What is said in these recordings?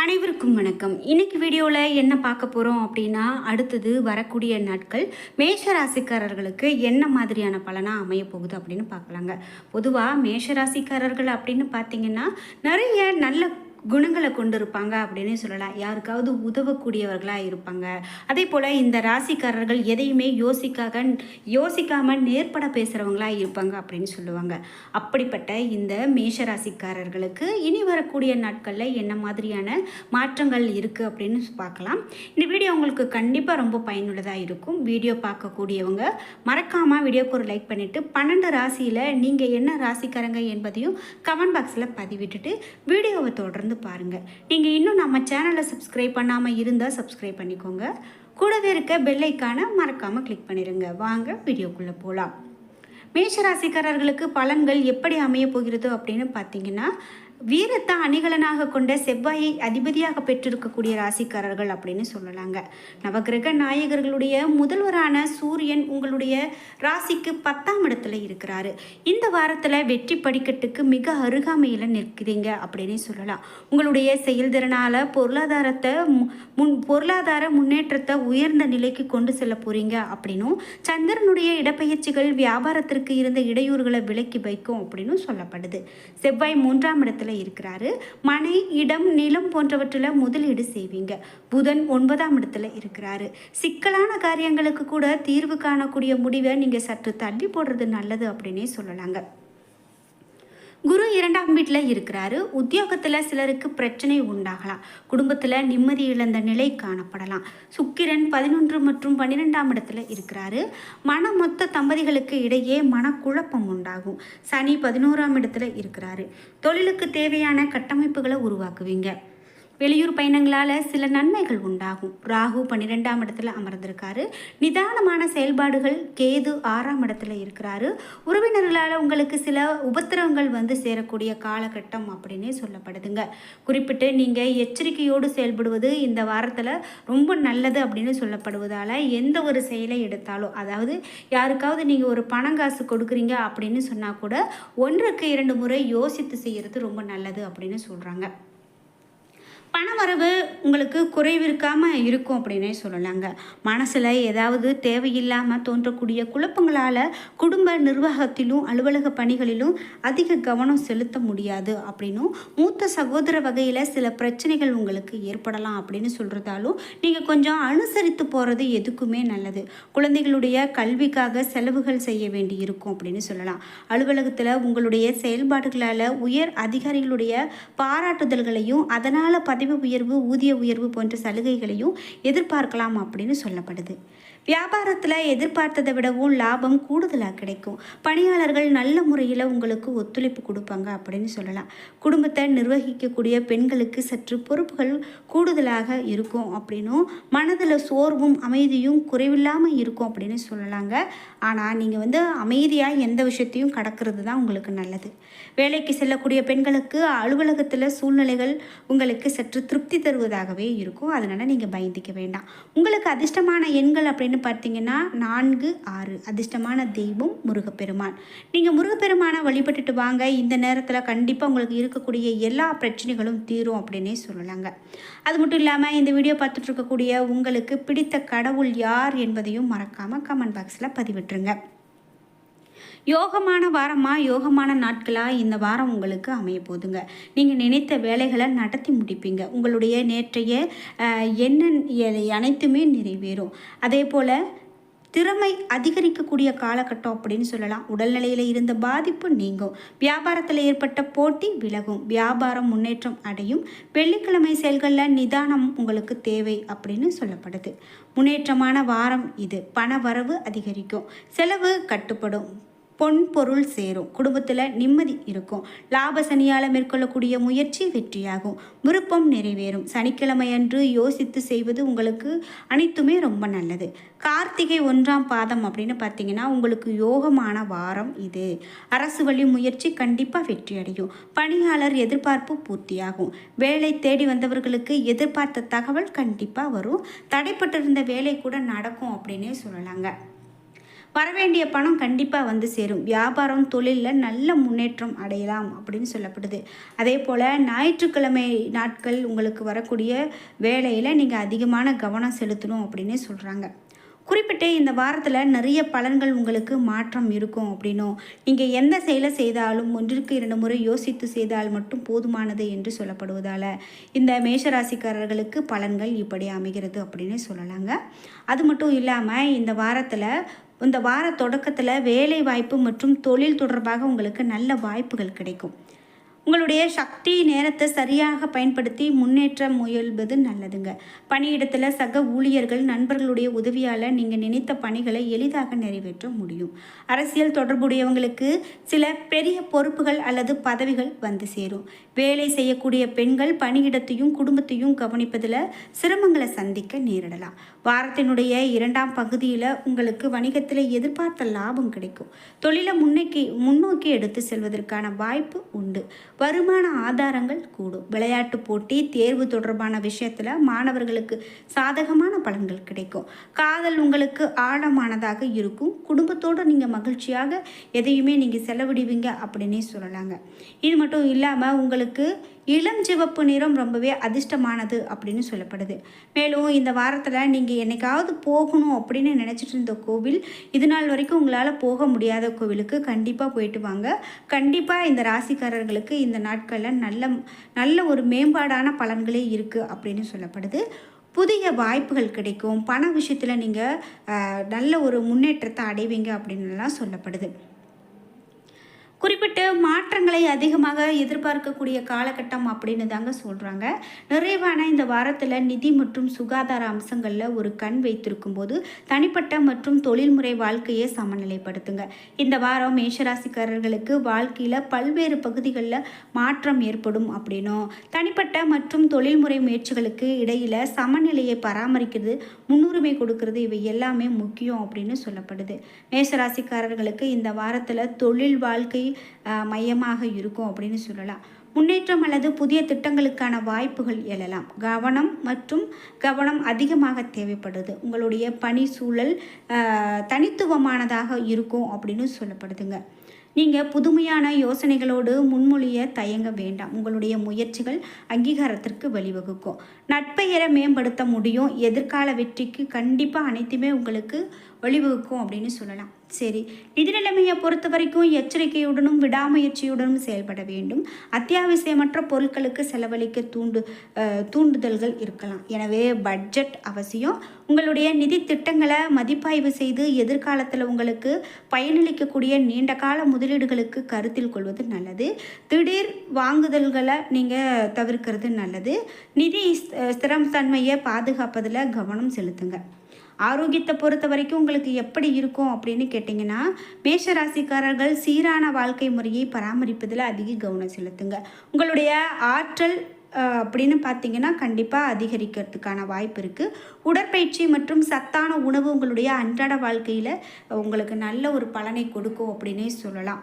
அனைவருக்கும் வணக்கம். இன்னைக்கு வீடியோவில் என்ன பார்க்க போகிறோம் அப்படின்னா அடுத்தது வரக்கூடிய நாட்கள் மேஷ ராசிக்காரர்களுக்கு என்ன மாதிரியான பலனாக அமைய போகுது அப்படின்னு பார்க்கலாங்க. பொதுவாக மேஷ ராசிக்காரர்கள் அப்படின்னு பார்த்தீங்கன்னா நிறைய நல்ல குணங்களை கொண்டு இருப்பாங்க அப்படின்னு சொல்லலாம். யாருக்காவது உதவக்கூடியவர்களாக இருப்பாங்க. அதே போல் இந்த ராசிக்காரர்கள் எதையுமே யோசிக்காக யோசிக்காமல் நேர்பட பேசுகிறவங்களா இருப்பாங்க அப்படின்னு சொல்லுவாங்க. அப்படிப்பட்ட இந்த மேஷ ராசிக்காரர்களுக்கு இனி வரக்கூடிய நாட்களில் என்ன மாதிரியான மாற்றங்கள் இருக்குது அப்படின்னு பார்க்கலாம். இந்த வீடியோ உங்களுக்கு கண்டிப்பாக ரொம்ப பயனுள்ளதாக இருக்கும். வீடியோ பார்க்கக்கூடியவங்க மறக்காமல் வீடியோக்கு ஒரு லைக் பண்ணிவிட்டு பன்னெண்டு ராசியில் நீங்கள் என்ன ராசிக்காரங்க என்பதையும் கமெண்ட் பாக்ஸில் பதிவிட்டுட்டு வீடியோவை தொடர்ந்து பாருங்கள் நீங்கள் இன்னும் நம்ம சேனலை சப்ஸ்கிரைப் பண்ணாமல் இருந்தால் சப்ஸ்கிரைப் பண்ணிக்கோங்க. கூடவே இருக்க பெல்லைக்கான மறக்காமல் கிளிக் பண்ணிடுங்க வாங்க வீடியோக்குள்ளே போகலாம் மேஷராசிக்காரர்களுக்கு பலன்கள் எப்படி அமைய போகிறது அப்படின்னு பார்த்தீங்கன்னா வீரத்தை அணிகலனாக கொண்ட செவ்வாயை அதிபதியாக பெற்றிருக்கக்கூடிய ராசிக்காரர்கள் அப்படின்னு சொல்லலாங்க. நவகிரக நாயகர்களுடைய முதல்வரான சூரியன் உங்களுடைய ராசிக்கு பத்தாம் இடத்துல இருக்கிறாரு. இந்த வாரத்தில் வெற்றி படிக்கட்டுக்கு மிக அருகாமையில் நிற்கிறீங்க அப்படின்னு சொல்லலாம். உங்களுடைய செயல்திறனால் பொருளாதாரத்தை மு- முன் பொருளாதார முன்னேற்றத்தை உயர்ந்த நிலைக்கு கொண்டு செல்ல போகிறீங்க அப்படின்னும் சந்திரனுடைய இடப்பெயர்ச்சிகள் வியாபாரத்திற்கு இருந்த இடையூறுகளை விலக்கி வைக்கும் அப்படின்னு சொல்லப்படுது. செவ்வாய் மூன்றாம் இடத்துல இருக்கிறாரு. மனை இடம் நிலம் போன்றவற்றில் முதலீடு செய்வீங்க. புதன் ஒன்பதாம் இடத்துல இருக்கிறாரு. சிக்கலான காரியங்களுக்கு கூட தீர்வு காணக்கூடிய முடிவை நீங்கள் சற்று தள்ளி போடுறது நல்லது அப்படின்னே சொல்லலாங்க. குரு இரண்டாம் வீட்டில் இருக்கிறாரு. உத்தியோகத்தில் சிலருக்கு பிரச்சனை உண்டாகலாம். குடும்பத்தில் நிம்மதி இழந்த நிலை காணப்படலாம். சுக்கிரன் பதினொன்று மற்றும் பன்னிரெண்டாம் இடத்துல இருக்கிறாரு. மன மொத்த தம்பதிகளுக்கு இடையே மனக்குழப்பம் உண்டாகும். சனி பதினோராம் இடத்துல இருக்கிறாரு. தொழிலுக்கு தேவையான கட்டமைப்புகளை உருவாக்குவீங்க. வெளியூர் பயணங்களால் சில நன்மைகள் உண்டாகும். ராகு பன்னிரெண்டாம் இடத்துல அமர்ந்திருக்காரு. நிதானமான செயல்பாடுகள் கேது ஆறாம் இடத்துல இருக்கிறாரு. உறவினர்களால் உங்களுக்கு சில உபத்திரவங்கள் வந்து சேரக்கூடிய காலகட்டம் அப்படின்னே சொல்லப்படுதுங்க. குறிப்பிட்டு நீங்கள் எச்சரிக்கையோடு செயல்படுவது இந்த வாரத்தில் ரொம்ப நல்லது அப்படின்னு சொல்லப்படுவதால் எந்த ஒரு செயலை எடுத்தாலும் அதாவது யாருக்காவது நீங்கள் ஒரு பணங்காசு கொடுக்குறீங்க அப்படின்னு சொன்னால் கூட ஒன்றுக்கு இரண்டு முறை யோசித்து செய்கிறது ரொம்ப நல்லது அப்படின்னு சொல்கிறாங்க பணவரவு உங்களுக்கு குறைவிருக்காமல் இருக்கும் அப்படின்னே சொல்லலாங்க. மனசில் ஏதாவது தேவையில்லாமல் தோன்றக்கூடிய குழப்பங்களால் குடும்ப நிர்வாகத்திலும் அலுவலக பணிகளிலும் அதிக கவனம் செலுத்த முடியாது அப்படின்னும் மூத்த சகோதர வகையில் சில பிரச்சனைகள் உங்களுக்கு ஏற்படலாம் அப்படின்னு சொல்கிறதாலும் நீங்கள் கொஞ்சம் அனுசரித்து போகிறது எதுக்குமே நல்லது. குழந்தைகளுடைய கல்விக்காக செலவுகள் செய்ய வேண்டி இருக்கும் அப்படின்னு சொல்லலாம். அலுவலகத்தில் உங்களுடைய செயல்பாடுகளால் உயர் அதிகாரிகளுடைய பாராட்டுதல்களையும் அதனால் பதவி உயர்வு ஊதிய உயர்வு போன்ற சலுகைகளையும் எதிர்பார்க்கலாம் அப்படின்னு சொல்லப்படுது. வியாபாரத்தில் எதிர்பார்த்ததை விடவும் லாபம் கூடுதலாக கிடைக்கும். பணியாளர்கள் நல்ல முறையில் உங்களுக்கு ஒத்துழைப்பு கொடுப்பாங்க அப்படின்னு சொல்லலாம். குடும்பத்தை நிர்வகிக்கக்கூடிய பெண்களுக்கு சற்று பொறுப்புகள் கூடுதலாக இருக்கும் அப்படின்னும் மனதில் சோர்வும் அமைதியும் குறைவில்லாமல் இருக்கும் அப்படின்னு சொல்லலாங்க. ஆனால் நீங்கள் வந்து அமைதியாக எந்த விஷயத்தையும் கடக்கிறது தான் உங்களுக்கு நல்லது. வேலைக்கு செல்லக்கூடிய பெண்களுக்கு அலுவலகத்தில் சூழ்நிலைகள் உங்களுக்கு சற்று திருப்தி தருவதாகவே இருக்கும். அதனால் நீங்கள் பயந்துக்க வேண்டாம். உங்களுக்கு அதிர்ஷ்டமான எண்கள் அப்படின்னு பார்த்தீங்கன்னா நான்கு ஆறு. அதிர்ஷ்டமான தெய்வம் முருகப்பெருமான். நீங்கள் முருகப்பெருமானை வழிபட்டுட்டு வாங்க. இந்த நேரத்தில் கண்டிப்பாக உங்களுக்கு இருக்கக்கூடிய எல்லா பிரச்சனைகளும் தீரும் அப்படின்னே சொல்லலாங்க. அது மட்டும் இல்லாமல் இந்த வீடியோ பார்த்துட்ருக்கக்கூடிய உங்களுக்கு பிடித்த கடவுள் யார் என்பதையும் மறக்காமல் கமெண்ட் பாக்ஸில் பதிவிட்டுருங்க. யோகமான வாரமாக யோகமான நாட்களாக இந்த வாரம் உங்களுக்கு அமைய போதுங்க. நீங்கள் நினைத்த வேலைகளை நடத்தி முடிப்பீங்க. உங்களுடைய நேற்றைய என்ன அனைத்துமே நிறைவேறும். அதே போல் திறமை அதிகரிக்கக்கூடிய காலகட்டம் அப்படின்னு சொல்லலாம். உடல்நிலையில் இருந்த பாதிப்பு நீங்கும். வியாபாரத்தில் ஏற்பட்ட போட்டி விலகும். வியாபாரம் முன்னேற்றம் அடையும். வெள்ளிக்கிழமை செயல்களில் நிதானம் உங்களுக்கு தேவை அப்படின்னு சொல்லப்படுது. முன்னேற்றமான வாரம் இது. பண வரவு அதிகரிக்கும். செலவு கட்டுப்படும். பொன் பொருள் சேரும். குடும்பத்தில் நிம்மதி இருக்கும். லாப சனியால் மேற்கொள்ளக்கூடிய முயற்சி வெற்றியாகும். விருப்பம் நிறைவேறும். சனிக்கிழமை அன்று யோசித்து செய்வது உங்களுக்கு அனைத்துமே ரொம்ப நல்லது. கார்த்திகை ஒன்றாம் பாதம் அப்படின்னு பார்த்தீங்கன்னா உங்களுக்கு யோகமான வாரம் இது. அரசு வழி முயற்சி கண்டிப்பாக வெற்றி அடையும் பணியாளர் எதிர்பார்ப்பு பூர்த்தியாகும். வேலை தேடி வந்தவர்களுக்கு எதிர்பார்த்த தகவல் கண்டிப்பாக வரும். தடைப்பட்டிருந்த வேலை கூட நடக்கும் அப்படின்னே சொல்லலாங்க. வரவேண்டிய பணம் கண்டிப்பாக வந்து சேரும். வியாபாரம் தொழிலில் நல்ல முன்னேற்றம் அடையலாம் அப்படின்னு சொல்லப்படுது. அதே போல் ஞாயிற்றுக்கிழமை நாட்கள் உங்களுக்கு வரக்கூடிய வேலையில் நீங்கள் அதிகமான கவனம் செலுத்தணும் அப்படின்னு சொல்கிறாங்க குறிப்பிட்டு இந்த வாரத்தில் நிறைய பலன்கள் உங்களுக்கு மாற்றம் இருக்கும் அப்படின்னும் நீங்கள் எந்த செயலை செய்தாலும் ஒன்றிற்கு இரண்டு முறை யோசித்து செய்தால் மட்டும் போதுமானது என்று சொல்லப்படுவதால் இந்த மேஷராசிக்காரர்களுக்கு பலன்கள் இப்படி அமைகிறது அப்படின்னு சொல்லலாங்க. அது மட்டும் இல்லாமல் இந்த வாரத்தில் இந்த வார தொடக்கத்தில் வேலை வாய்ப்பு மற்றும் தொழில் தொடர்பாக உங்களுக்கு நல்ல வாய்ப்புகள் கிடைக்கும். உங்களுடைய சக்தி நேரத்தை சரியாக பயன்படுத்தி முன்னேற்ற முயல்வது நல்லதுங்க. பணியிடத்தில் சக ஊழியர்கள் நண்பர்களுடைய உதவியால் நீங்கள் நினைத்த பணிகளை எளிதாக நிறைவேற்ற முடியும். அரசியல் தொடர்புடையவங்களுக்கு சில பெரிய பொறுப்புகள் அல்லது பதவிகள் வந்து சேரும். வேலை செய்யக்கூடிய பெண்கள் பணியிடத்தையும் குடும்பத்தையும் கவனிப்பதில் சிரமங்களை சந்திக்க நேரிடலாம். வாரத்தினுடைய இரண்டாம் பகுதியில் உங்களுக்கு வணிகத்தில் எதிர்பார்த்த லாபம் கிடைக்கும். தொழிலை முன்னோக்கி முன்னோக்கி எடுத்து செல்வதற்கான வாய்ப்பு உண்டு. வருமான ஆதாரங்கள் கூடும். விளையாட்டு போட்டி தேர்வு தொடர்பான விஷயத்தில் மாணவர்களுக்கு சாதகமான பலன்கள் கிடைக்கும். காதல் உங்களுக்கு ஆழமானதாக இருக்கும். குடும்பத்தோடு நீங்கள் மகிழ்ச்சியாக எதையுமே நீங்கள் செலவிடுவீங்க அப்படின்னே சொல்லலாங்க. இது மட்டும் இல்லாமல் உங்களுக்கு இளம் சிவப்பு நிறம் ரொம்பவே அதிர்ஷ்டமானது அப்படின்னு சொல்லப்படுது. மேலும் இந்த வாரத்தில் நீங்கள் என்னைக்காவது போகணும் அப்படின்னு நினச்சிட்டு இருந்த கோவில் இது நாள் வரைக்கும் உங்களால் போக முடியாத கோவிலுக்கு கண்டிப்பாக போயிட்டு வாங்க. கண்டிப்பாக இந்த ராசிக்காரர்களுக்கு இந்த நாட்களில் நல்ல நல்ல ஒரு மேம்பாடான பலன்களே இருக்குது அப்படின்னு சொல்லப்படுது. புதிய வாய்ப்புகள் கிடைக்கும். பண விஷயத்தில் நீங்கள் நல்ல ஒரு முன்னேற்றத்தை அடைவீங்க அப்படின்னுலாம் சொல்லப்படுது. குறிப்பிட்டு மாற்றங்களை அதிகமாக எதிர்பார்க்கக்கூடிய காலகட்டம் அப்படின்னு தாங்க சொல்கிறாங்க நிறைவான இந்த வாரத்தில் நிதி மற்றும் சுகாதார அம்சங்களில் ஒரு கண் வைத்திருக்கும் போது தனிப்பட்ட மற்றும் தொழில்முறை வாழ்க்கையை சமநிலைப்படுத்துங்க. இந்த வாரம் மேஷராசிக்காரர்களுக்கு வாழ்க்கையில் பல்வேறு பகுதிகளில் மாற்றம் ஏற்படும் அப்படின்னும் தனிப்பட்ட மற்றும் தொழில்முறை முயற்சிகளுக்கு இடையில் சமநிலையை பராமரிக்கிறது முன்னுரிமை கொடுக்கறது இவை எல்லாமே முக்கியம் அப்படின்னு சொல்லப்படுது. மேஷராசிக்காரர்களுக்கு இந்த வாரத்தில் தொழில் வாழ்க்கை மையமாக இருக்கும் அப்படின்னு சொல்லலாம். முன்னேற்றம் அல்லது புதிய திட்டங்களுக்கான வாய்ப்புகள் எழலாம். கவனம் மற்றும் கவனம் அதிகமாக தேவைப்படுது. உங்களுடைய பணி சூழல் தனித்துவமானதாக இருக்கும் அப்படின்னு சொல்லப்படுதுங்க. நீங்கள் புதுமையான யோசனைகளோடு முன்மொழிய தயங்க வேண்டாம். உங்களுடைய முயற்சிகள் அங்கீகாரத்திற்கு வழிவகுக்கும். நட்பெயரை மேம்படுத்த முடியும். எதிர்கால வெற்றிக்கு கண்டிப்பாக அனைத்துமே உங்களுக்கு வழிவகுக்கும் அப்படின்னு சொல்லலாம். சரி. நிதி நிலைமையை பொறுத்த வரைக்கும் எச்சரிக்கையுடனும் விடாமுயற்சியுடனும் செயல்பட வேண்டும். அத்தியாவசியமற்ற பொருட்களுக்கு செலவழிக்க தூண்டு தூண்டுதல்கள் இருக்கலாம். எனவே பட்ஜெட் அவசியம். உங்களுடைய நிதி திட்டங்களை மதிப்பாய்வு செய்து எதிர்காலத்தில் உங்களுக்கு பயனளிக்கக்கூடிய நீண்ட கால முதலீடுகளுக்கு கருத்தில் கொள்வது நல்லது. திடீர் வாங்குதல்களை நீங்கள் தவிர்க்கிறது நல்லது. நிதி ஸ்திரம் தன்மையை பாதுகாப்பதில் கவனம் செலுத்துங்க. ஆரோக்கியத்தை பொறுத்த வரைக்கும் உங்களுக்கு எப்படி இருக்கும் அப்படின்னு கேட்டிங்கன்னா மேஷராசிக்காரர்கள் சீரான வாழ்க்கை முறையை பராமரிப்பதில் அதிக கவனம் செலுத்துங்க. உங்களுடைய ஆற்றல் அப்படின்னு பார்த்தீங்கன்னா கண்டிப்பாக அதிகரிக்கிறதுக்கான வாய்ப்பு இருக்குது உடற்பயிற்சி மற்றும் சத்தான உணவு உங்களுடைய அன்றாட வாழ்க்கையில் உங்களுக்கு நல்ல ஒரு பலனை கொடுக்கும் அப்படின்னே சொல்லலாம்.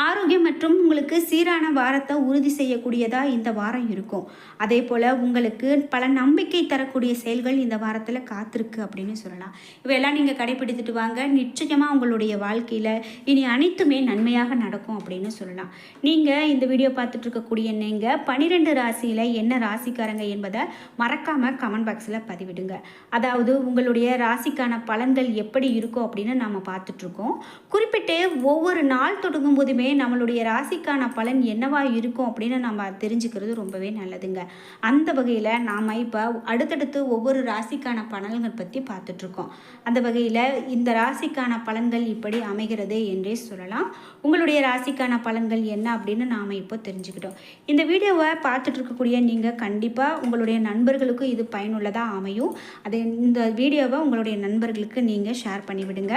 ஆரோக்கியம் மற்றும் உங்களுக்கு சீரான வாரத்தை உறுதி செய்யக்கூடியதாக இந்த வாரம் இருக்கும். அதே போல் உங்களுக்கு பல நம்பிக்கை தரக்கூடிய செயல்கள் இந்த வாரத்தில் காத்திருக்கு அப்படின்னு சொல்லலாம். இவையெல்லாம் நீங்கள் கடைபிடித்துட்டு வாங்க. நிச்சயமாக உங்களுடைய வாழ்க்கையில் இனி அனைத்துமே நன்மையாக நடக்கும் அப்படின்னு சொல்லலாம். நீங்கள் இந்த வீடியோ பார்த்துட்டு இருக்கக்கூடிய நீங்கள் பனிரெண்டு ராசியில் என்ன ராசிக்காரங்க என்பதை மறக்காமல் கமெண்ட் பாக்ஸில் பதிவிடுங்க. அதாவது உங்களுடைய ராசிக்கான பலன்கள் எப்படி இருக்கும் அப்படின்னு நாம் பார்த்துட்ருக்கோம் குறிப்பிட்டு ஒவ்வொரு நாள் தொடங்கும் போதுமே எப்போதுமே நம்மளுடைய ராசிக்கான பலன் என்னவா இருக்கும் அப்படின்னு நம்ம தெரிஞ்சுக்கிறது ரொம்பவே நல்லதுங்க. அந்த வகையில் நாம் இப்போ அடுத்தடுத்து ஒவ்வொரு ராசிக்கான பலன்கள் பற்றி பார்த்துட்ருக்கோம். அந்த வகையில் இந்த ராசிக்கான பலன்கள் இப்படி அமைகிறது என்றே சொல்லலாம். உங்களுடைய ராசிக்கான பலன்கள் என்ன அப்படின்னு நாம் இப்போ தெரிஞ்சுக்கிட்டோம். இந்த வீடியோவை பார்த்துட்டு இருக்கக்கூடிய நீங்கள் கண்டிப்பாக உங்களுடைய நண்பர்களுக்கும் இது பயனுள்ளதாக அமையும். அதை இந்த வீடியோவை உங்களுடைய நண்பர்களுக்கு நீங்கள் ஷேர் பண்ணிவிடுங்க.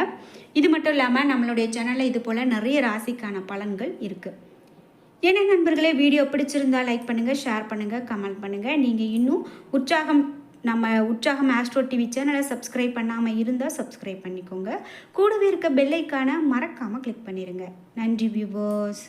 இது மட்டும் இல்லாமல் நம்மளுடைய சேனலில் இது போல் நிறைய ராசிக்கான பலன்கள் இருக்குது என்ன நண்பர்களே வீடியோ பிடிச்சிருந்தா லைக் பண்ணுங்கள் ஷேர் பண்ணுங்கள் கமெண்ட் பண்ணுங்கள் நீங்கள் இன்னும் உற்சாகம் நம்ம உற்சாகம் ஆஸ்ட்ரோ டிவி சேனலை சப்ஸ்கிரைப் பண்ணாமல் இருந்தால் சப்ஸ்கிரைப் பண்ணிக்கோங்க. கூடவே இருக்க பெல்லைக்கான மறக்காமல் கிளிக் பண்ணிடுங்க நன்றி வியூவர்ஸ்